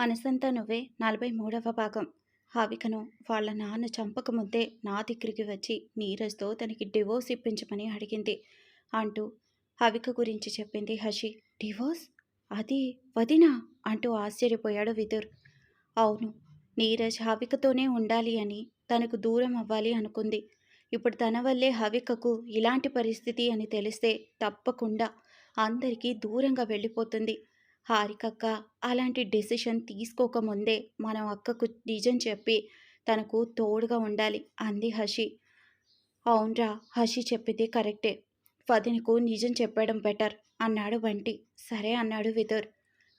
మనసంతా నువ్వే నలభై మూడవ భాగం. హావికను వాళ్ళ నాన్న చంపకముందే నా దగ్గరికి వచ్చి నీరజ్తో తనకి డివోర్స్ ఇప్పించమని అడిగింది అంటూ హవిక గురించి చెప్పింది హషి డివోర్స్? అది వదినా? అంటూ ఆశ్చర్యపోయాడు విదుర్. అవును నీరజ్ హవికతోనే ఉండాలి అని తనకు దూరం అవ్వాలి అనుకుంది. ఇప్పుడు తన వల్లే హవికకు ఇలాంటి పరిస్థితి అని తెలిస్తే తప్పకుండా అందరికీ దూరంగా వెళ్ళిపోతుంది. హారికక్క అలాంటి డెసిషన్ తీసుకోకముందే మనం అక్కకు నిజం చెప్పి తనకు తోడుగా ఉండాలి అంది హషి. అవునరా హషి చెప్పింది కరెక్టే. వదినకు నిజం చెప్పడం బెటర్ అన్నాడు బంటి. సరే అన్నాడు విదుర్.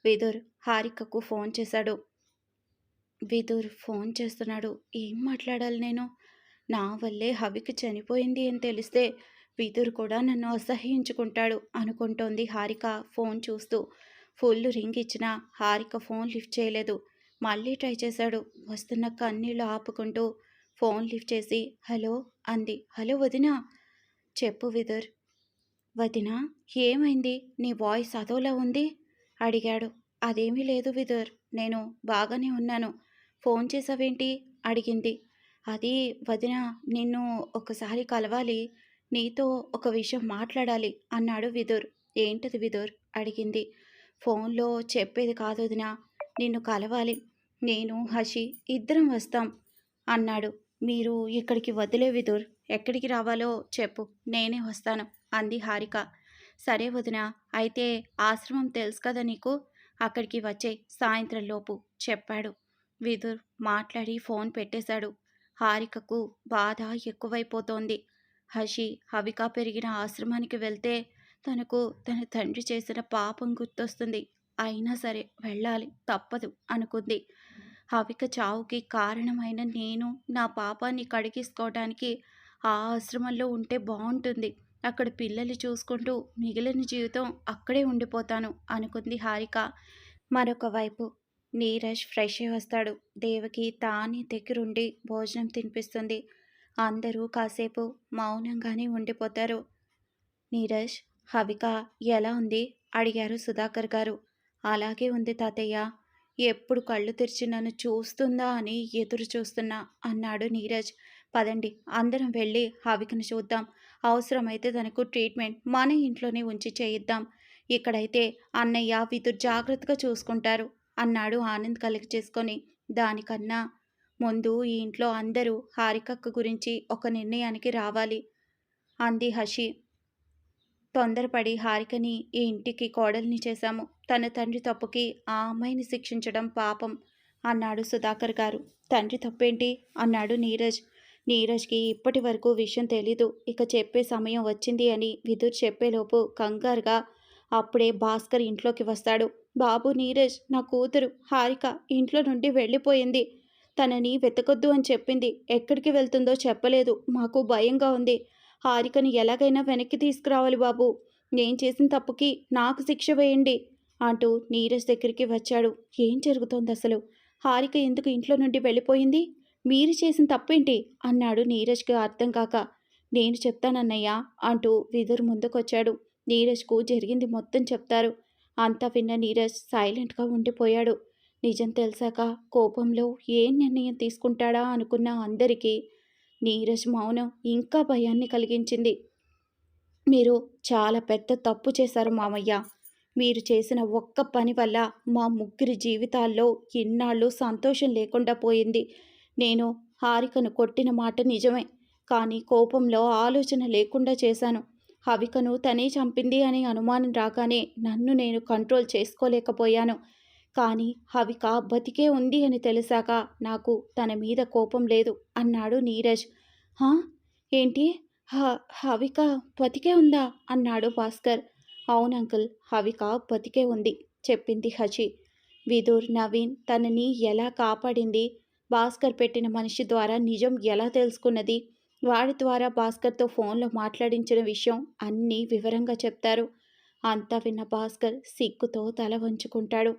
విదుర్ హారికకు ఫోన్ చేశాడు. విదుర్ ఫోన్ చేస్తున్నాడు. ఏం మాట్లాడాలి నేను? నా వల్లే హవికి చనిపోయింది అని తెలిస్తే విదుర్ కూడా నన్ను అసహ్యించుకుంటాడు అనుకుంటోంది హారిక ఫోన్ చూస్తూ. ఫుల్ రింగ్ ఇచ్చినా హారిక ఫోన్ లిఫ్ట్ చేయలేదు. మళ్ళీ ట్రై చేశాడు. వస్తున్న కన్నీళ్ళు ఆపుకుంటూ ఫోన్ లిఫ్ట్ చేసి హలో అంది. హలో వదినా. చెప్పు విదుర్. వదినా ఏమైంది? నీ వాయిస్ అదోలా ఉంది? అడిగాడు. అదేమీ లేదు విదుర్. నేను బాగానే ఉన్నాను. ఫోన్ చేసావేంటి అడిగింది. అది వదిన నిన్ను ఒకసారి కలవాలి. నీతో ఒక విషయం మాట్లాడాలి అన్నాడు విదుర్. ఏంటది విదుర్? అడిగింది. ఫోన్లో చెప్పేది కాదు వదినా. నిన్ను కలవాలి. నేను హషి ఇద్దరం వస్తాం అన్నాడు. మీరు ఇక్కడికి వదిలే విదుర్. ఎక్కడికి రావాలో చెప్పు. నేనే వస్తాను అంది హారిక. సరే వదిన అయితే ఆశ్రమం తెలుసు కదా నీకు? అక్కడికి వచ్చే సాయంత్రం లోపు చెప్పాడు. విదుర్ మాట్లాడి ఫోన్ పెట్టేశాడు. హారికకు బాధ ఎక్కువైపోతోంది. హషి హవిక పెరిగిన ఆశ్రమానికి వెళ్తే తనకు తన తండ్రి చేసిన పాపం గుర్తొస్తుంది. అయినా సరే వెళ్ళాలి తప్పదు అనుకుంది. హవిక చావుకి కారణమైన నేను నా పాపాన్ని కడిగేసుకోవడానికి ఆ ఆశ్రమంలో ఉంటే బాగుంటుంది. అక్కడ పిల్లలు చూసుకుంటూ మిగిలిన జీవితం అక్కడే ఉండిపోతాను అనుకుంది హారిక. మరొక వైపు నీరజ్ ఫ్రెష్ అయి వస్తాడు. దేవకి తానే దగ్గరుండి భోజనం తినిపిస్తుంది. అందరూ కాసేపు మౌనంగానే ఉండిపోతారు. నీరజ్ హవిక ఎలా ఉంది? అడిగారు సుధాకర్ గారు. అలాగే ఉంది తాతయ్య. ఎప్పుడు కళ్ళు తెరిచి నన్ను చూస్తుందా అని ఎదురు చూస్తున్నా అన్నాడు నీరజ్. పదండి అందరం వెళ్ళి హవికను చూద్దాం. అవసరమైతే తనకు ట్రీట్మెంట్ మన ఇంట్లోనే ఉంచి చేయిద్దాం. ఇక్కడైతే అన్నయ్య విదురు జాగ్రత్తగా చూసుకుంటారు అన్నాడు ఆనంద్ కలిగి చేసుకొని. దానికన్నా ముందు ఈ ఇంట్లో అందరూ హారికక్క గురించి ఒక నిర్ణయానికి రావాలి అంది హషి. తొందరపడి హారికని ఈ ఇంటికి కోడల్ని చేశాము. తన తండ్రి తప్పుకి ఆ అమ్మాయిని శిక్షించడం పాపం అన్నాడు సుధాకర్ గారు. తండ్రి తప్పేంటి? అన్నాడు నీరజ్. నీరజ్కి ఇప్పటి వరకు విషయం తెలీదు. ఇక చెప్పే సమయం వచ్చింది అని విదుర్ చెప్పేలోపు కంగారుగా అప్పుడే భాస్కర్ ఇంట్లోకి వస్తాడు. బాబు నీరజ్ నా కూతురు హారిక ఇంట్లో నుండి వెళ్ళిపోయింది. తనని వెతకొద్దు అని చెప్పింది. ఎక్కడికి వెళ్తుందో చెప్పలేదు. మాకు భయంగా ఉంది. హారికని ఎలాగైనా వెనక్కి తీసుకురావాలి బాబు. నేను చేసిన తప్పుకి నాకు శిక్ష వేయండి అంటూ నీరజ్ దగ్గరికి వచ్చాడు. ఏం జరుగుతోంది అసలు? హారిక ఎందుకు ఇంట్లో నుండి వెళ్ళిపోయింది? మీరు చేసిన తప్పేంటి? అన్నాడు నీరజ్కి అర్థం కాక. నేను చెప్తానన్నయ్యా అంటూ విదురు ముందుకొచ్చాడు. నీరజ్కు జరిగింది మొత్తం చెప్తారు. అంతా విన్న నీరజ్ సైలెంట్గా ఉండిపోయాడు. నిజం తెలిసాక కోపంలో ఏం నిర్ణయం తీసుకుంటాడా? అనుకున్న అందరికీ నీరజ్ మౌనం ఇంకా భయాన్ని కలిగించింది. మీరు చాలా పెద్ద తప్పు చేశారు మామయ్య. మీరు చేసిన ఒక్క పని వల్ల మా ముగ్గురి జీవితాల్లో ఇన్నాళ్ళు సంతోషం లేకుండా పోయింది. నేను హారికను కొట్టిన మాట నిజమే కానీ కోపంలో ఆలోచన లేకుండా చేశాను. హవికను తనే చంపింది అనే అనుమానం రాగానే నన్ను నేను కంట్రోల్ చేసుకోలేకపోయాను. కానీ హవిక బతికే ఉంది అని తెలిసాక నాకు తన మీద కోపం లేదు అన్నాడు నీరజ్. హా? ఏంటి? హ హవిక బతికే ఉందా? అన్నాడు భాస్కర్. అవును అంకుల్ హవిక బతికే ఉంది చెప్పింది హజీ విదూర్ నవీన్ తనని ఎలా కాపాడింది? భాస్కర్ పెట్టిన మనిషి ద్వారా నిజం ఎలా తెలుసుకున్నది? వాడి ద్వారా భాస్కర్తో ఫోన్లో మాట్లాడించిన విషయం అన్నీ వివరంగా చెప్తారు. అంతా విన్న భాస్కర్ సిగ్గుతో తల వంచుకుంటాడు.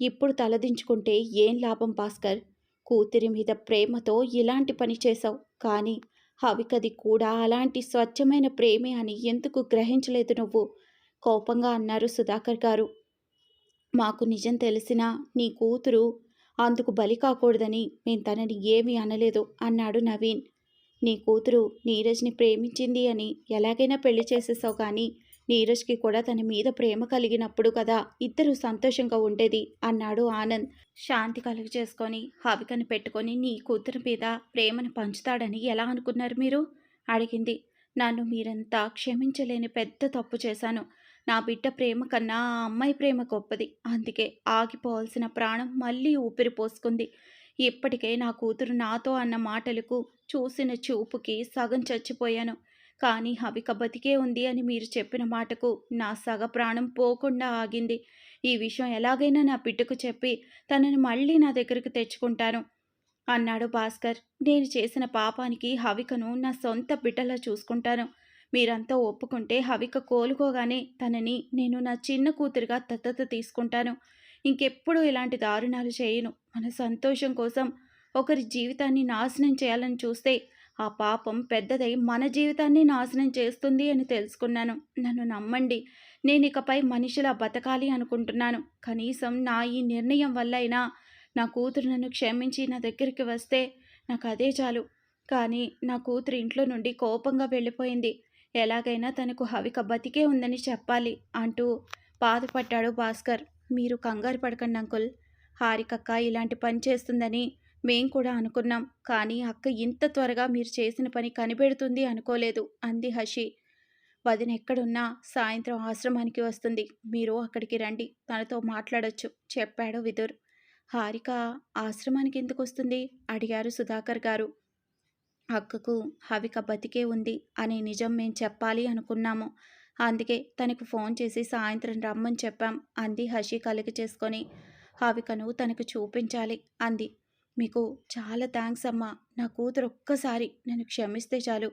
ఇప్పుడు తలదించుకుంటే ఏం లాభం భాస్కర్? కూతురి మీద ప్రేమతో ఇలాంటి పని చేశావు. కానీ హవికది కూడా అలాంటి స్వచ్ఛమైన ప్రేమే అని ఎందుకు గ్రహించలేదు నువ్వు? కోపంగా అన్నారు సుధాకర్ గారు. మాకు నిజం తెలిసినా నీ కూతురు అందుకు బలి కాకూడదని మేము తనని ఏమీ అనలేదు అన్నాడు నవీన్. నీ కూతురు నీరజ్ని ప్రేమించింది అని ఎలాగైనా పెళ్ళి చేసేసావు కానీ నీరజ్కి కూడా తన మీద ప్రేమ కలిగినప్పుడు కదా ఇద్దరు సంతోషంగా ఉండేది అన్నాడు ఆనంద్. శాంతి కలుగు చేసుకొని హవికను పెట్టుకొని నీ కూతురు మీద ప్రేమను పంచుతాడని ఎలా అనుకున్నారు మీరు? అడిగింది. నన్ను మీరంతా క్షమించలేని పెద్ద తప్పు చేశాను. నా బిడ్డ ప్రేమ కన్నా ఆ అమ్మాయి ప్రేమ గొప్పది. అందుకే ఆగిపోవాల్సిన ప్రాణం మళ్ళీ ఊపిరి పోసుకుంది. ఇప్పటికే నా కూతురు నాతో అన్న మాటలకు చూసిన చూపుకి సగం చచ్చిపోయాను. కానీ హవిక బతికే ఉంది అని మీరు చెప్పిన మాటకు నా సగ ప్రాణం పోకుండా ఆగింది. ఈ విషయం ఎలాగైనా నా బిడ్డకు చెప్పి తనని మళ్ళీ నా దగ్గరకు తెచ్చుకుంటాను అన్నాడు భాస్కర్. నేను చేసిన పాపానికి హవికను నా సొంత బిడ్డలా చూసుకుంటాను. మీరంతా ఒప్పుకుంటే హవిక కోలుకోగానే తనని నేను నా చిన్న కూతురుగా దత్తత తీసుకుంటాను. ఇంకెప్పుడు ఇలాంటి దారుణాలు చేయను. మన సంతోషం కోసం ఒకరి జీవితాన్ని నాశనం చేయాలని చూస్తే ఆ పాపం పెద్దదై మన జీవితాన్ని నాశనం చేస్తుంది అని తెలుసుకున్నాను. నన్ను నమ్మండి. నేను ఇకపై మనిషిలా బతకాలి అనుకుంటున్నాను. కనీసం నా ఈ నిర్ణయం వల్ల అయినా నా కూతురు నన్ను క్షమించి నా దగ్గరికి వస్తే నాకు అదే చాలు. కానీ నా కూతురు ఇంట్లో నుండి కోపంగా వెళ్ళిపోయింది. ఎలాగైనా తనకు హవిక బతికే ఉందని చెప్పాలి అంటూ బాధపడ్డాడు భాస్కర్. మీరు కంగారు పడకండి అంకుల్. హారికక్క ఇలాంటి పని చేస్తుందని మేం కూడా అనుకున్నాం. కానీ అక్క ఇంత త్వరగా మీరు చేసిన పని కనిపెడుతుంది అనుకోలేదు అంది హషి. వదిన ఎక్కడున్నా సాయంత్రం ఆశ్రమానికి వస్తుంది. మీరు అక్కడికి రండి. తనతో మాట్లాడొచ్చు చెప్పాడు విదుర్. హారిక ఆశ్రమానికి ఎందుకు వస్తుంది? అడిగారు సుధాకర్ గారు. అక్కకు హవిక బతికే ఉంది అనే నిజం మేం చెప్పాలి అనుకున్నాము. అందుకే తనకు ఫోన్ చేసి సాయంత్రం రమ్మని చెప్పాం అంది హషి కలిగి చేసుకొని. హవికను తనకు చూపించాలి అంది. మీకు చాలా థ్యాంక్స్ అమ్మా. నా కూతురు ఒక్కసారి నన్ను క్షమిస్తే చాలు.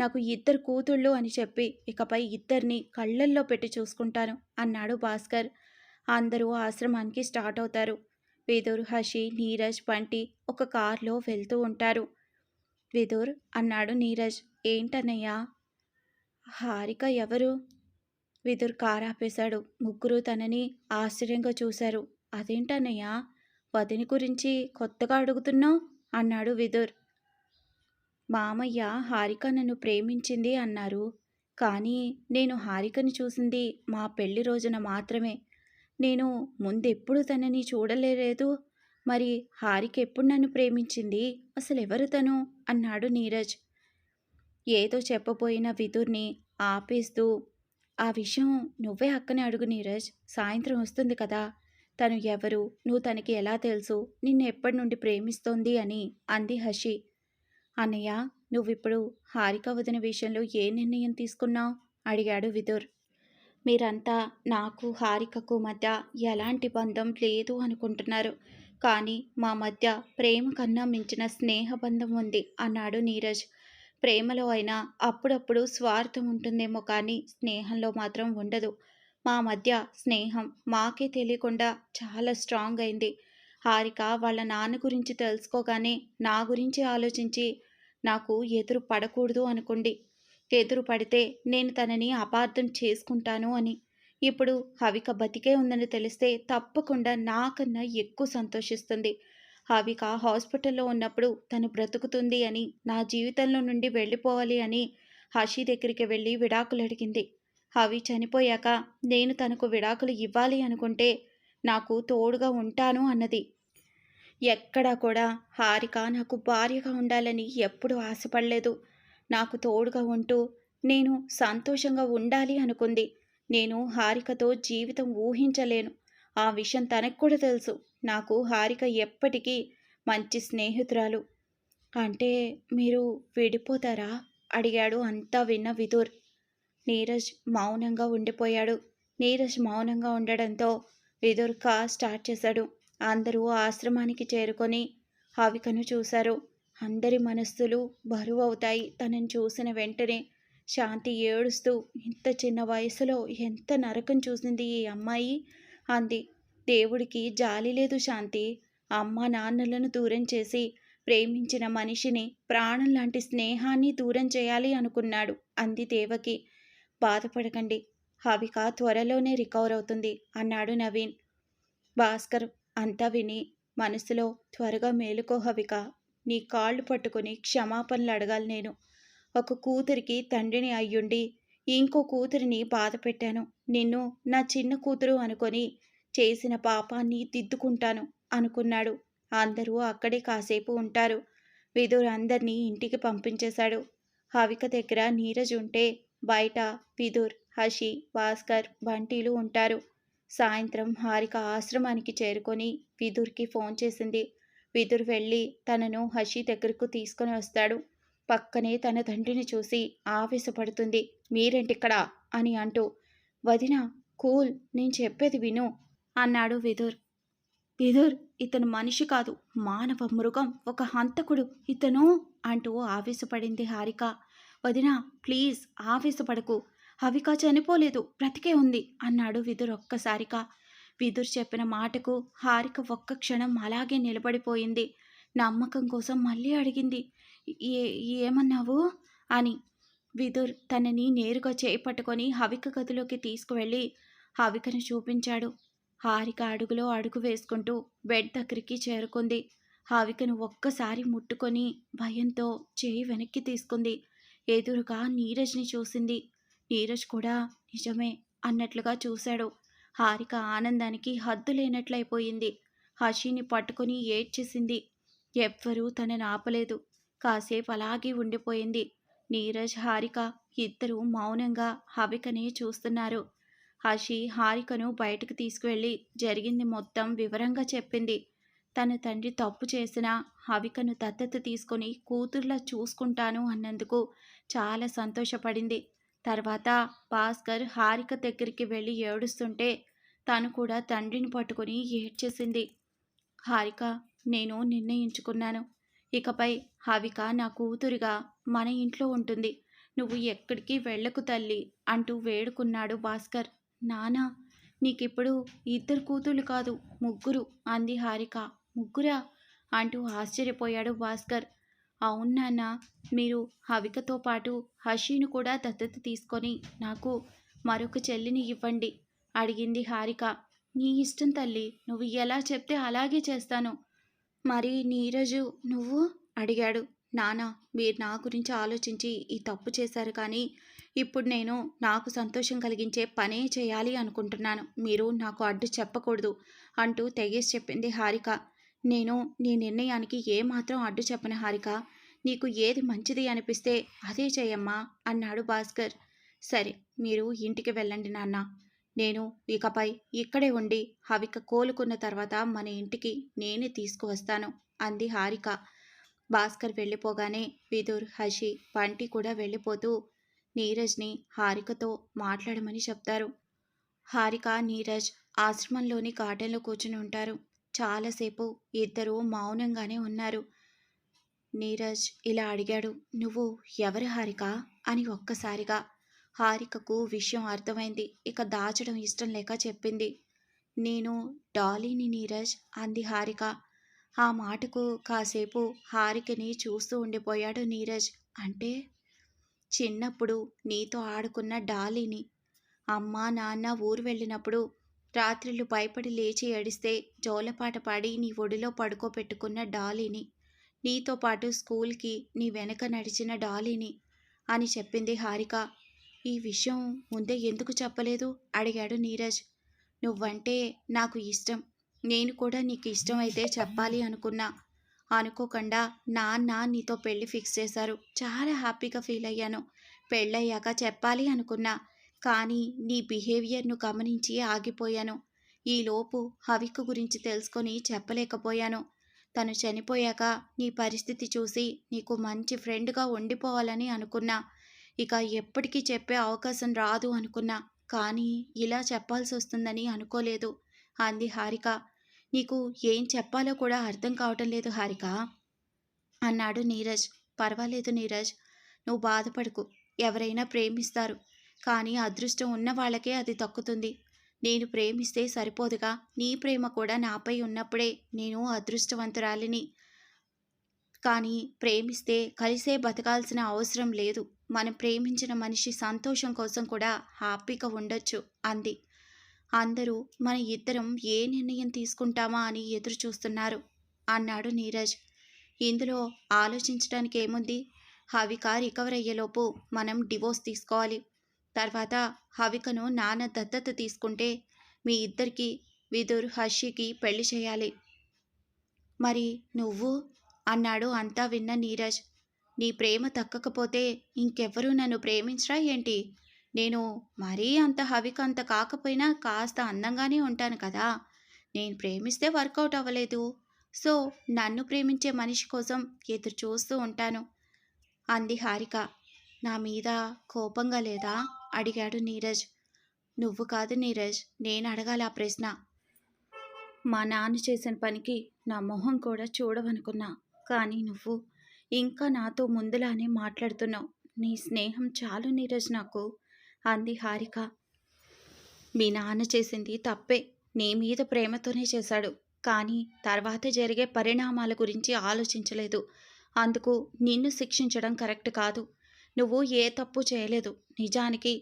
నాకు ఇద్దరు కూతుళ్ళు అని చెప్పి ఇకపై ఇద్దరిని కళ్ళల్లో పెట్టి చూసుకుంటాను అన్నాడు భాస్కర్. అందరూ ఆశ్రమానికి స్టార్ట్ అవుతారు. విదుర్ హషి నీరజ్ పంటి ఒక కారులో వెళ్తూ ఉంటారు. విదుర్ అన్నాడు నీరజ్. ఏంటన్నయ్యా? హారిక ఎవరు? విదుర్ కారు ఆపేశాడు ముగ్గురు తనని ఆశ్చర్యంగా చూశారు. అదేంటన్నయ్యా? వదిని గురించి కొత్తగా అడుగుతున్నావు? అన్నాడు విదుర్. మామయ్య హారిక నన్ను ప్రేమించింది అన్నారు. కానీ నేను హారికని చూసింది మా పెళ్ళి రోజున మాత్రమే. నేను ముందెప్పుడు తనని చూడలేదు మరి హారిక ఎప్పుడు నన్ను ప్రేమించింది? అసలు ఎవరు తను? అన్నాడు నీరజ్. ఏదో చెప్పబోయిన విదుర్ని ఆపేస్తూ ఆ విషయం నువ్వే అక్కనే అడుగు నీరజ్. సాయంత్రం వస్తుంది కదా. తను ఎవరు? నువ్వు తనకి ఎలా తెలుసు? నిన్ను ఎప్పటి నుండి ప్రేమిస్తోంది అని అంది హషి. అన్నయ్య నువ్విప్పుడు హారిక వదిన విషయంలో ఏ నిర్ణయం తీసుకున్నావు? అడిగాడు విదుర్. మీరంతా నాకు హారికకు మధ్య ఎలాంటి బంధం లేదు అనుకుంటున్నారు. కానీ మా మధ్య ప్రేమ కన్నా మించిన స్నేహబంధం ఉంది అన్నాడు నీరజ్. ప్రేమలో అయినా అప్పుడప్పుడు స్వార్థం ఉంటుందేమో కానీ స్నేహంలో మాత్రం ఉండదు. మా మధ్య స్నేహం మాకే తెలియకుండా చాలా స్ట్రాంగ్ అయింది. హారిక వాళ్ళ నాన్న గురించి తెలుసుకోగానే నా గురించి ఆలోచించి నాకు ఎదురు పడకూడదు అనుకోండి ఎదురు పడితే నేను తనని అపార్థం చేసుకుంటాను అని. ఇప్పుడు హవిక బతికే ఉందని తెలిస్తే తప్పకుండా నాకన్నా ఎక్కువ సంతోషిస్తుంది. హవిక హాస్పిటల్లో ఉన్నప్పుడు తను బ్రతుకుతుంది అని నా జీవితంలో నుండి వెళ్ళిపోవాలి అని హషి దగ్గరికి వెళ్ళి విడాకులు అడిగింది. అవి చనిపోయాక నేను తనకు విడాకులు ఇవ్వాలి అనుకుంటే నాకు తోడుగా ఉంటాను అన్నది. ఎక్కడా కూడా హారిక నాకు భార్యగా ఉండాలని ఎప్పుడు ఆశపడలేదు. నాకు తోడుగా ఉంటూ నేను సంతోషంగా ఉండాలి అనుకుంది. నేను హారికతో జీవితం ఊహించలేను. ఆ విషయం తనకు కూడా తెలుసు. నాకు హారిక ఎప్పటికీ మంచి స్నేహితురాలు. అంటే మీరు విడిపోతారా? అడిగాడు అంతా విన్న విదుర్. నీరజ్ మౌనంగా ఉండిపోయాడు. నీరజ్ మౌనంగా ఉండడంతో విదుర్ స్టార్ట్ చేశాడు. అందరూ ఆశ్రమానికి చేరుకొని హావికను చూశారు. అందరి మనస్సులు బరువు అవుతాయి. తనని చూసిన వెంటనే శాంతి ఏడుస్తూ ఇంత చిన్న వయసులో ఎంత నరకం చూసింది ఈ అమ్మాయి? అంది. దేవుడికి జాలి లేదు శాంతి. అమ్మ నాన్నలను దూరం చేసి ప్రేమించిన మనిషిని ప్రాణం లాంటి స్నేహాన్ని దూరం చేయాలి అనుకున్నాడు అంది దేవకి. బాధపడకండి. హవిక త్వరలోనే రికవర్ అవుతుంది అన్నాడు నవీన్. భాస్కర్ అంతా విని మనసులో త్వరగా మేలుకో హవిక. నీ కాళ్ళు పట్టుకుని క్షమాపణలు అడగాలి నేను. ఒక కూతురికి తండ్రిని అయ్యుండి ఇంకో కూతురిని బాధ పెట్టాను. నిన్ను నా చిన్న కూతురు అనుకొని చేసిన పాపాన్ని దిద్దుకుంటాను అనుకున్నాడు. అందరూ అక్కడే కాసేపు ఉంటారు. విదుర్ అందరినీ ఇంటికి పంపించేశాడు. హవిక దగ్గర నీరజ్ ఉంటే బయట విదుర్ హషి భాస్కర్ బంటీలు ఉంటారు. సాయంత్రం హారిక ఆశ్రమానికి చేరుకొని విదుర్కి ఫోన్ చేసింది. విదుర్ వెళ్ళి తనను హషి దగ్గరకు తీసుకొని వస్తాడు. పక్కనే తన తండ్రిని చూసి ఆవేశపడుతుంది. మీరేంటిక్కడ? అని అంటూ వదిన కూల్ నేను చెప్పేది విను అన్నాడు విదుర్. విదుర్ ఇతను మనిషి కాదు మానవ మృగం ఒక హంతకుడు ఇతను అంటూ ఆవేశపడింది హారిక. వదినా ప్లీజ్ ఆవేశపడకు హవిక చనిపోలేదు బ్రతికే ఉంది అన్నాడు విదుర్ ఒక్కసారిగా. విదుర్ చెప్పిన మాటకు హారిక ఒక్క క్షణం అలాగే నిలబడిపోయింది. నమ్మకం కోసం మళ్ళీ అడిగింది ఏ ఏమన్నావు? అని. విదుర్ తనని నేరుగా చేపట్టుకొని హవిక గదిలోకి తీసుకువెళ్ళి హవికను చూపించాడు. హారిక అడుగులో అడుగు వేసుకుంటూ బెడ్ దగ్గరికి చేరుకుంది. హావికను ఒక్కసారి ముట్టుకొని భయంతో చేయి వెనక్కి తీసుకుంది. ఎదురుగా నీరజ్ని చూసింది. నీరజ్ కూడా నిజమే అన్నట్లుగా చూశాడు. హారిక ఆనందానికి హద్దు లేనట్లయిపోయింది. హషిని పట్టుకొని ఏడ్చేసింది. ఎవ్వరూ తనని ఆపలేదు. కాసేపు అలాగే ఉండిపోయింది. నీరజ్ హారిక ఇద్దరూ మౌనంగా హవికనే చూస్తున్నారు. హషి హారికను బయటకు తీసుకువెళ్ళి జరిగింది మొత్తం వివరంగా చెప్పింది. తన తండ్రి తప్పు చేసినా హవికను దత్తత తీసుకొని కూతుర్లా చూసుకుంటాను అన్నందుకు చాలా సంతోషపడింది. తర్వాత భాస్కర్ హారిక దగ్గరికి వెళ్ళి ఏడుస్తుంటే తను కూడా తండ్రిని పట్టుకొని ఏడ్చేసింది. హారిక నేను నిర్ణయించుకున్నాను. ఇకపై హవిక నా కూతురిగా మన ఇంట్లో ఉంటుంది. నువ్వు ఎక్కడికి వెళ్ళకు తల్లి అంటూ వేడుకున్నాడు భాస్కర్. నానా నీకిప్పుడు ఇద్దరు కూతుళ్ళు కాదు ముగ్గురు అంది హారిక. ముగ్గురా? అంటూ ఆశ్చర్యపోయాడు భాస్కర్. అవును నాన్న మీరు హవికతో పాటు హషీను కూడా దత్తత తీసుకొని నాకు మరొక చెల్లిని ఇవ్వండి అడిగింది హారిక. నీ ఇష్టం తల్లి నువ్వు ఎలా చెప్తే అలాగే చేస్తాను. మరి నీరజు నువ్వు? అడిగాడు. నానా మీరు నా గురించి ఆలోచించి ఈ తప్పు చేశారు కానీ ఇప్పుడు నేను నాకు సంతోషం కలిగించే పనే చేయాలి అనుకుంటున్నాను. మీరు నాకు అడ్డు చెప్పకూడదు అంటూ తెగేసి చెప్పింది హారిక. నేను నీ నిర్ణయానికి ఏమాత్రం అడ్డు చెప్పను హారిక. నీకు ఏది మంచిది అనిపిస్తే అదే చేయమ్మా అన్నాడు భాస్కర్. సరే మీరు ఇంటికి వెళ్ళండి నాన్న. నేను ఇకపై ఇక్కడే ఉండి హవిక కోలుకున్న తర్వాత మన ఇంటికి నేనే తీసుకువస్తాను అంది హారిక. భాస్కర్ వెళ్ళిపోగానే విదుర్ హషి పంటి కూడా వెళ్ళిపోతూ నీరజ్ని హారికతో మాట్లాడమని చెప్తారు. హారిక నీరజ్ ఆశ్రమంలోని గార్డెన్లో కూర్చుని ఉంటారు. చాలాసేపు ఇద్దరూ మౌనంగానే ఉన్నారు. నీరజ్ ఇలా అడిగాడు నువ్వు ఎవరి హారిక? అని ఒక్కసారిగా. హారికకు విషయం అర్థమైంది. ఇక దాచడం ఇష్టం లేక చెప్పింది నేను డాలీని నీరజ్ అంది హారిక. ఆ మాటకు కాసేపు హారికని చూస్తూ ఉండిపోయాడు నీరజ్. అంటే? చిన్నప్పుడు నీతో ఆడుకున్న డాలీని. అమ్మ నాన్న ఊరు వెళ్ళినప్పుడు రాత్రులు భయపడి లేచి ఏడిస్తే జోలపాట పాడి నీ ఒడిలో పడుకోబెట్టుకున్న డాలీని. నీతో పాటు స్కూల్కి నీ వెనక నడిచిన డాలీని అని చెప్పింది హారిక. ఈ విషయం ముందే ఎందుకు చెప్పలేదు? అడిగాడు నీరజ్. నువ్వంటే నాకు ఇష్టం. నేను కూడా నీకు ఇష్టం అయితే చెప్పాలి అనుకున్నా. అనుకోకుండా నాన్న నీతో పెళ్ళి ఫిక్స్ చేశారు. చాలా హ్యాపీగా ఫీల్ అయ్యాను. పెళ్ళయ్యాక చెప్పాలి అనుకున్నా. కానీ నీ బిహేవియర్ను గమనించి ఆగిపోయాను. ఈలోపు హవిక్కు గురించి తెలుసుకొని చెప్పలేకపోయాను. తను చనిపోయాక నీ పరిస్థితి చూసి నీకు మంచి ఫ్రెండ్గా ఉండిపోవాలని అనుకున్నా. ఇక ఎప్పటికీ చెప్పే అవకాశం రాదు అనుకున్నా. కానీ ఇలా చెప్పాల్సి వస్తుందని అనుకోలేదు అంది హారిక. నీకు ఏం చెప్పాలో కూడా అర్థం కావటం లేదు హారిక అన్నాడు నీరజ్. పర్వాలేదు నీరజ్ నువ్వు బాధపడకు. ఎవరైనా ప్రేమిస్తారు. కానీ అదృష్టం ఉన్న వాళ్ళకే అది తక్కుతుంది. నేను ప్రేమిస్తే సరిపోదుగా. నీ ప్రేమ కూడా నాపై ఉన్నప్పుడే నేను అదృష్టవంతురాలిని. కానీ ప్రేమిస్తే కలిసే బతకాల్సిన అవసరం లేదు. మనం ప్రేమించిన మనిషి సంతోషం కోసం కూడా హ్యాపీగా ఉండొచ్చు అంది. అందరూ మన ఇద్దరం ఏ నిర్ణయం తీసుకుంటామా అని ఎదురు చూస్తున్నారు అన్నాడు నీరజ్. ఇందులో ఆలోచించడానికి ఏముంది హవిక రికవర్ అయ్యేలోపు మనం డివోర్స్ తీసుకోవాలి. తర్వాత హవికను నాన్న దత్తత తీసుకుంటే మీ ఇద్దరికి విదుర్ హర్షికి పెళ్ళి చేయాలి. మరి నువ్వు? అన్నాడు అంతా విన్న నీరజ్. నీ ప్రేమ తక్కకపోతే ఇంకెవ్వరూ నన్ను ప్రేమించరా ఏంటి? నేను మరీ అంత హవిక అంత కాకపోయినా కాస్త అందంగానే ఉంటాను కదా. నేను ప్రేమిస్తే వర్కౌట్ అవ్వలేదు. సో నన్ను ప్రేమించే మనిషి కోసం ఎదురు చూస్తూ ఉంటాను. అంది హారిక. నా మీద కోపంగా లేదా? అడిగాడు నీరజ్. నువ్వు కాదు నీరజ్ నేను అడగాలి ఆ ప్రశ్న. మా నాన్న చేసిన పనికి నా మొహం కూడా చూడవనుకున్నా. కానీ నువ్వు ఇంకా నాతో ముందులానే మాట్లాడుతున్నావు. నీ స్నేహం చాలు నీరజ్ నాకు అంది హారిక. మీ నాన్న చేసింది తప్పే. నీ మీద ప్రేమతోనే చేశాడు. కానీ తర్వాత జరిగే పరిణామాల గురించి ఆలోచించలేదు. అందుకు నిన్ను శిక్షించడం కరెక్ట్ కాదు. నువ్వు ఏ తప్పు చేయలేదు. నిజానికి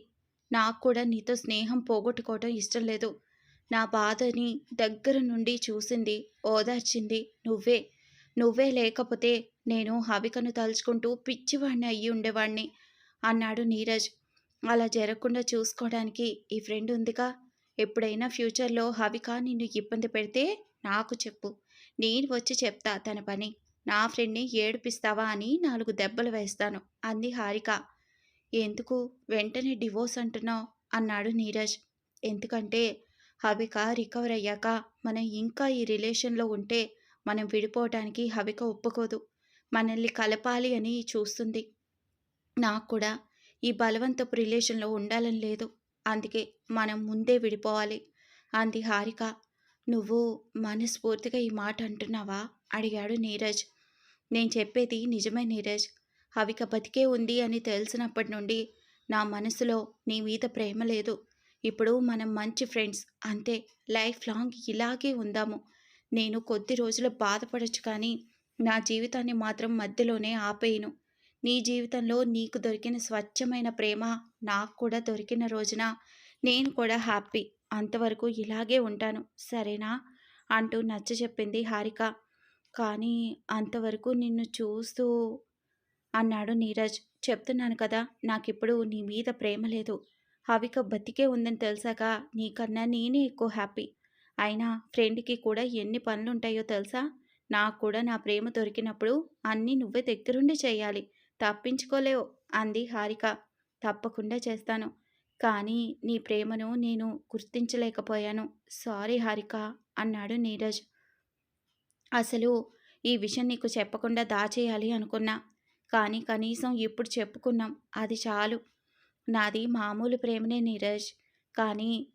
నాకు కూడా నీతో స్నేహం పోగొట్టుకోవడం ఇష్టం లేదు. నా బాధని దగ్గర నుండి చూసింది ఓదార్చింది నువ్వే. నువ్వే లేకపోతే నేను హవికను తలుచుకుంటూ పిచ్చివాడిని అయ్యి ఉండేవాణ్ణి అన్నాడు నీరజ్. అలా జరగకుండా చూసుకోవడానికి ఈ ఫ్రెండ్ ఉందిగా. ఎప్పుడైనా ఫ్యూచర్లో హవిక నిన్ను ఇబ్బంది పెడితే నాకు చెప్పు. నేను వచ్చి చెప్తా తన పని. నా ఫ్రెండ్ని ఏడిపిస్తావా అని నాలుగు దెబ్బలు వేస్తాను అంది హారిక. ఎందుకు? వెంటనే డివోర్స్ అంటున్నావు అన్నాడు నీరజ్. ఎందుకంటే హవిక రికవర్ అయ్యాక మనం ఇంకా ఈ రిలేషన్లో ఉంటే మనం విడిపోవటానికి హవిక ఒప్పుకోదు. మనల్ని కలపాలి అని చూస్తుంది. నాకు కూడా ఈ బలవంతపు రిలేషన్లో ఉండాలని లేదు అందుకే మనం ముందే విడిపోవాలి అంది హారిక. నువ్వు మనస్ఫూర్తిగా ఈ మాట అంటున్నావా? అడిగాడు నీరజ్. నేను చెప్పేది నిజమే నీరజ్. హవిక బతికే ఉంది అని తెలిసినప్పటి నుండి నా మనసులో నీ మీద ప్రేమ లేదు. ఇప్పుడు మనం మంచి ఫ్రెండ్స్ అంతే. లైఫ్ లాంగ్ ఇలాగే ఉందాము. నేను కొద్ది రోజులు బాధపడచ్చు కానీ నా జీవితాన్ని మాత్రం మధ్యలోనే ఆపేయను. నీ జీవితంలో నీకు దొరికిన స్వచ్ఛమైన ప్రేమ నాకు కూడా దొరికిన రోజున నేను కూడా హ్యాపీ. అంతవరకు ఇలాగే ఉంటాను. సరేనా? అంటూ నచ్చ చెప్పింది హారిక. కానీ అంతవరకు నిన్ను చూస్తూ అన్నాడు నీరజ్. చెప్తున్నాను కదా నాకిప్పుడు నీ మీద ప్రేమ లేదు. హవిక బతికే ఉందని తెలిసాక నీకన్నా నేనే ఎక్కువ హ్యాపీ. అయినా ఫ్రెండ్కి కూడా ఎన్ని పనులుంటాయో తెలుసా? నాకు కూడా నా ప్రేమ దొరికినప్పుడు అన్నీ నువ్వే దగ్గరుండి చేయాలి. తప్పించుకోలేవు అంది హారిక. తప్పకుండా చేస్తాను. కానీ నీ ప్రేమను నేను గుర్తించలేకపోయాను. సారీ హారిక అన్నాడు నీరజ్. అసలు ఈ విషయం నీకు చెప్పకుండా దాచేయాలి అనుకున్నా. కానీ కనీసం ఇప్పుడు చెప్పుకున్నాం. అది చాలు. నాది మామూలు ప్రేమనే నీరజ్. కానీ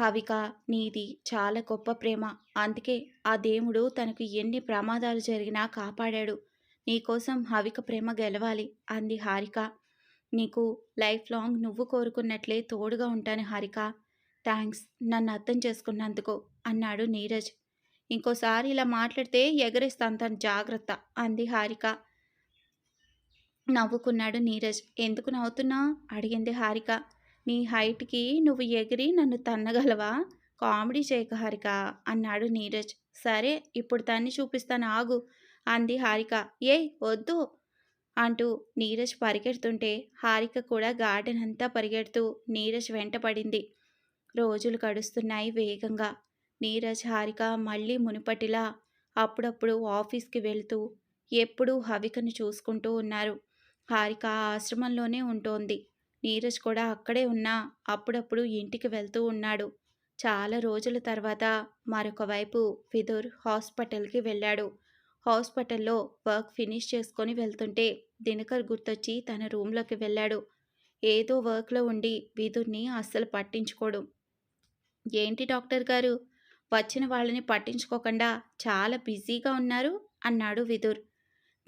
హవిక నీది చాలా గొప్ప ప్రేమ. అందుకే ఆ దేవుడు తనకు ఎన్ని ప్రమాదాలు జరిగినా కాపాడాడు. నీకోసం హవిక ప్రేమ గెలవాలి అంది హారిక. నీకు లైఫ్ లాంగ్ నువ్వు కోరుకున్నట్లే తోడుగా ఉంటాను హారిక. థ్యాంక్స్ నన్ను అర్థం చేసుకున్నందుకు అన్నాడు నీరజ్. ఇంకోసారి ఇలా మాట్లాడితే ఎగరేస్తాను తను జాగ్రత్త అంది హారిక. నవ్వుకున్నాడు నీరజ్. ఎందుకు నవ్వుతున్నా? అడిగింది హారిక. నీ హైట్కి నువ్వు ఎగిరి నన్ను తన్నగలవా? కామెడీ చేయక హారిక అన్నాడు నీరజ్. సరే ఇప్పుడు తన్ని చూపిస్తాను ఆగు అంది హారిక. ఏయ్ వద్దు. అంటూ నీరజ్ పరిగెడుతుంటే హారిక కూడా గార్డెన్ అంతా పరిగెడుతూ నీరజ్ వెంట పడింది. రోజులు గడుస్తున్నాయి వేగంగా. నీరజ్ హారిక మళ్ళీ మునుపటిలా అప్పుడప్పుడు ఆఫీస్కి వెళ్తూ ఎప్పుడూ హవికను చూసుకుంటూ ఉన్నారు. హారిక ఆశ్రమంలోనే ఉంటోంది. నీరజ్ కూడా అక్కడే ఉన్నా అప్పుడప్పుడు ఇంటికి వెళ్తూ ఉన్నాడు. చాలా రోజుల తర్వాత మరొక వైపు విదుర్ హాస్పిటల్కి వెళ్ళాడు. హాస్పిటల్లో వర్క్ ఫినిష్ చేసుకొని వెళ్తుంటే దినకర్ గుర్తొచ్చి తన రూమ్లోకి వెళ్ళాడు. ఏదో వర్క్లో ఉండి విధుర్ని అస్సలు పట్టించుకోడు. ఏంటి డాక్టర్ గారు? వచ్చిన వాళ్ళని పట్టించుకోకుండా చాలా బిజీగా ఉన్నారు అన్నాడు విదుర్.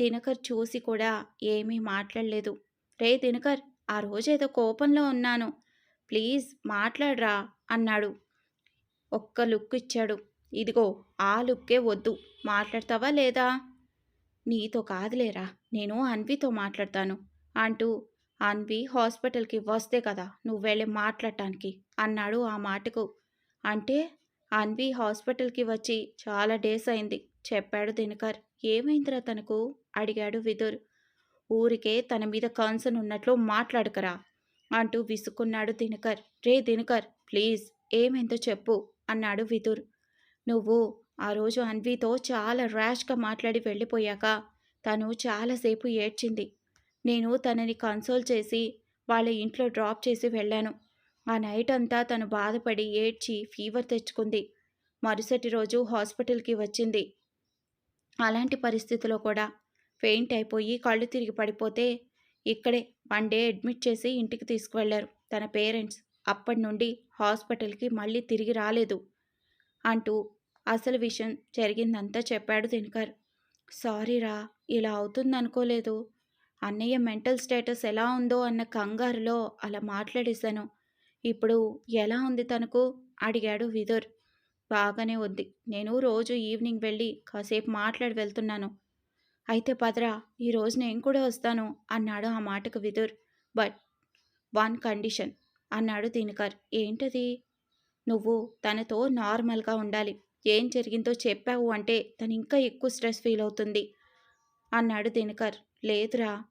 దినకర్ చూసి కూడా ఏమీ మాట్లాడలేదు. రే దినకర్ ఆ రోజేదో కోపంలో ఉన్నాను. ప్లీజ్ మాట్లాడరా అన్నాడు. ఒక్క లుక్ ఇచ్చాడు. ఇదిగో ఆ లుక్కే వద్దు. మాట్లాడతావా లేదా? నీతో కాదులేరా నేను అన్వితో మాట్లాడతాను అంటూ అన్వి హాస్పిటల్కి వస్తే కదా నువ్వు వెళ్ళి మాట్లాడటానికి అన్నాడు ఆ మాటకు. అంటే అన్వి హాస్పిటల్కి వచ్చి చాలా డేస్ అయింది చెప్పాడు దినకర్. ఏమైందిరా తనకు? అడిగాడు విదుర్. ఊరికే తన మీద కన్సర్న్ ఉన్నట్లు మాట్లాడకరా అంటూ విసుక్కున్నాడు దినకర్. రే దినకర్ ప్లీజ్ ఏమైందో చెప్పు అన్నాడు విదుర్. నువ్వు ఆ రోజు అన్వితో చాలా ర్యాష్గా మాట్లాడి వెళ్ళిపోయాక తను చాలాసేపు ఏడ్చింది. నేను తనని కన్సోల్ చేసి వాళ్ళ ఇంట్లో డ్రాప్ చేసి వెళ్ళాను. ఆ నైట్ అంతా తను బాధపడి ఏడ్చి ఫీవర్ తెచ్చుకుంది. మరుసటి రోజు హాస్పిటల్కి వచ్చింది. అలాంటి పరిస్థితిలో కూడా ఫెయింట్ అయిపోయి కళ్ళు తిరిగి పడిపోతే ఇక్కడే వన్ డే అడ్మిట్ చేసి ఇంటికి తీసుకువెళ్ళారు తన పేరెంట్స్. అప్పటి నుండి హాస్పిటల్కి మళ్ళీ తిరిగి రాలేదు అంటూ అసలు విషయం జరిగిందంతా చెప్పాడు దినకర్. సారీరా ఇలా అవుతుందనుకోలేదు. అన్నయ్య మెంటల్ స్టేటస్ ఎలా ఉందో అన్న కంగారులో అలా మాట్లాడేశాను. ఇప్పుడు ఎలా ఉంది తనకు? అడిగాడు విదుర్. బాగానే ఉంది. నేను రోజు ఈవినింగ్ వెళ్ళి కాసేపు మాట్లాడి వెళ్తున్నాను. అయితే పదరా ఈరోజు నేను కూడా వస్తాను అన్నాడు ఆ మాటకు విదుర్. బట్ వన్ కండిషన్ అన్నాడు దినకర్. ఏంటది? నువ్వు తనతో నార్మల్గా ఉండాలి. ఏం జరిగిందో చెప్పావు అంటే తను ఇంకా ఎక్కువ స్ట్రెస్ ఫీల్ అవుతుంది. అన్నాడు దినకర్. లేదురా.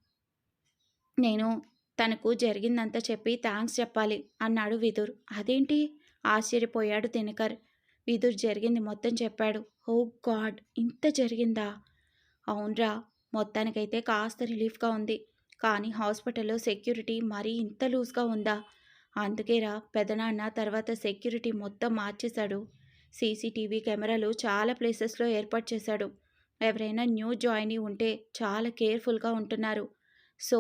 నేను తనకు జరిగిందంతా చెప్పి థ్యాంక్స్ చెప్పాలి అన్నాడు విదుర్. అదేంటి? ఆశ్చర్యపోయాడు దినకర్. విదుర్ జరిగింది మొత్తం చెప్పాడు. Oh God! ఇంత జరిగిందా? అవునరా. మొత్తానికైతే కాస్త రిలీఫ్గా ఉంది. కానీ హాస్పిటల్లో సెక్యూరిటీ మరీ ఇంత లూజ్గా ఉందా? అందుకేరా పెదనాన్న తర్వాత సెక్యూరిటీ మొత్తం మార్చేశాడు. సీసీటీవీ కెమెరాలు చాలా ప్లేసెస్లో ఏర్పాటు చేశాడు. ఎవరైనా న్యూ జాయిన్ ఉంటే చాలా కేర్ఫుల్గా ఉంటున్నారు. సో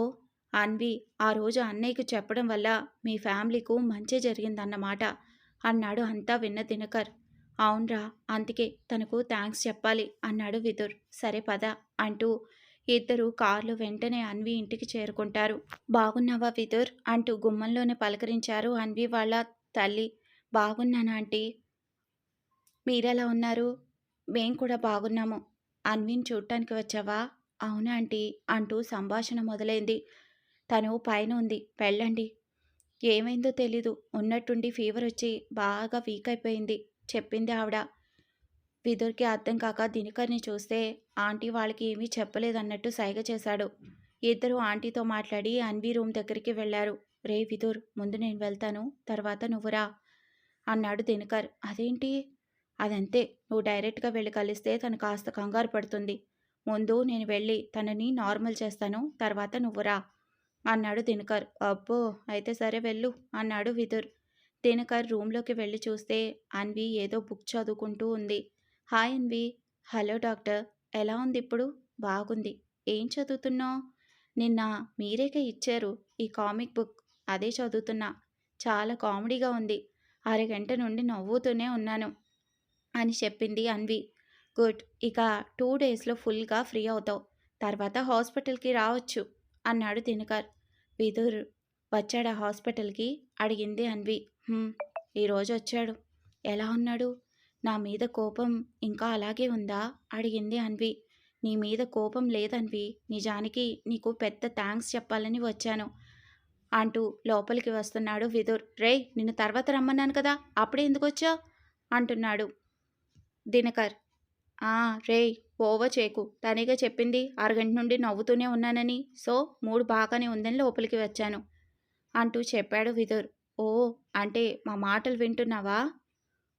అన్వి ఆ రోజు అన్నయ్యకు చెప్పడం వల్ల మీ ఫ్యామిలీకు మంచి జరిగిందన్నమాట అన్నాడు అంతా విన్న దినకర్. అవునరా అందుకే తనకు థ్యాంక్స్ చెప్పాలి అన్నాడు విదుర్. సరే పద అంటూ ఇద్దరు కార్లు వెంటనే అన్వి ఇంటికి చేరుకుంటారు. బాగున్నావా విదుర్? అంటూ గుమ్మంలోనే పలకరించారు అన్వి వాళ్ళ తల్లి. బాగున్నానా ఆంటీ? మీరెలా ఉన్నారు? మేం కూడా బాగున్నాము. అన్విని చూడటానికి వచ్చావా? అవునా ఆంటీ అంటూ సంభాషణ మొదలైంది. తను పైన ఉంది. వెళ్ళండి. ఏమైందో తెలీదు. ఉన్నట్టుండి ఫీవర్ వచ్చి బాగా వీక్ అయిపోయింది చెప్పింది ఆవిడ. విదుర్కి అర్థం కాక దినకర్ని చూస్తే ఆంటీ వాళ్ళకి ఏమీ చెప్పలేదన్నట్టు సైగ చేశాడు. ఇద్దరు ఆంటీతో మాట్లాడి అన్వి రూమ్ దగ్గరికి వెళ్ళారు. రే విదుర్ ముందు నేను వెళ్తాను తర్వాత నువ్వురా అన్నాడు దినకర్. అదేంటి? అదంతే నువ్వు డైరెక్ట్గా వెళ్ళి కలిస్తే తను కాస్త కంగారు పడుతుంది. ముందు నేను వెళ్ళి తనని నార్మల్ చేస్తాను తర్వాత నువ్వురా అన్నాడు దినకర్. అబ్బో అయితే సరే వెళ్ళు అన్నాడు విదుర్. దినకర్ రూమ్లోకి వెళ్ళి చూస్తే అన్వి ఏదో బుక్ చదువుకుంటూ ఉంది. హాయ్ అన్వి. Hello doctor. ఎలా ఉంది ఇప్పుడు? బాగుంది. ఏం చదువుతున్నావు? నిన్న మీరేకే ఇచ్చారు ఈ కామిక్ బుక్. అదే చదువుతున్నా. చాలా కామెడీగా ఉంది. అరగంట నుండి నవ్వుతూనే ఉన్నాను. అని చెప్పింది అన్వి. గుడ్ ఇక టూ డేస్లో ఫుల్గా ఫ్రీ అవుతావు. తర్వాత హాస్పిటల్కి రావచ్చు అన్నాడు దినకర్. విదుర్ వచ్చాడా హాస్పిటల్కి? అడిగింది అన్వి. ఈరోజు వచ్చాడు. ఎలా ఉన్నాడు? నా మీద కోపం ఇంకా అలాగే ఉందా? అడిగింది అన్వి. నీ మీద కోపం లేదన్వి నిజానికి నీకు పెద్ద థ్యాంక్స్ చెప్పాలని వచ్చాను అంటూ లోపలికి వస్తున్నాడు విదుర్. రే నిన్ను తర్వాత రమ్మన్నాను కదా అప్పుడే ఎందుకు వచ్చా అంటున్నాడు. దినకర్. ఆ రే ఓవ చేకు తనిగా చెప్పింది అరగంట నుండి నవ్వుతూనే ఉన్నానని. సో మూడు బాగానే ఉందని లోపలికి వచ్చాను అంటూ చెప్పాడు విదుర్. ఓ అంటే మా మాటలు వింటున్నావా?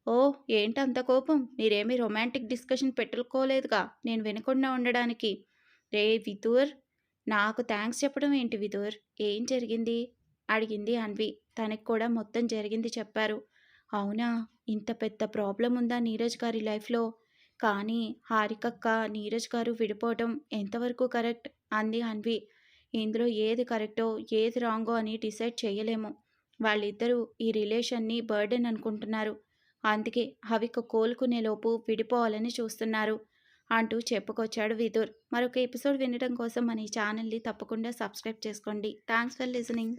ఓ ఏంటంత కోపం? మీరేమీ రొమాంటిక్ డిస్కషన్ పెట్టుకోలేదుగా? నేను వినకుండా ఉండడానికి. రే విదూర్ నాకు థ్యాంక్స్ చెప్పడం ఏంటి విదూర్? ఏం జరిగింది? అడిగింది అన్వి. తనకి కూడా మొత్తం జరిగింది చెప్పారు. అవునా? ఇంత పెద్ద ప్రాబ్లం ఉందా నీరజ్ గారి లైఫ్లో? కానీ హారికక్క నీరజ్ గారు విడిపోవటం ఎంతవరకు కరెక్ట్? అంది అన్వి. ఇందులో ఏది కరెక్టో ఏది రాంగో అని డిసైడ్ చేయలేము. వాళ్ళిద్దరూ ఈ రిలేషన్ని బర్డెన్ అనుకుంటున్నారు. అందుకే హవిక కోలుకునేలోపు విడిపోవాలని చూస్తున్నారు అంటూ చెప్పుకొచ్చాడు విదుర్. మరొక ఎపిసోడ్ వినడం కోసం మన ఈ ఛానల్ని తప్పకుండా సబ్స్క్రైబ్ చేసుకోండి. Thanks for listening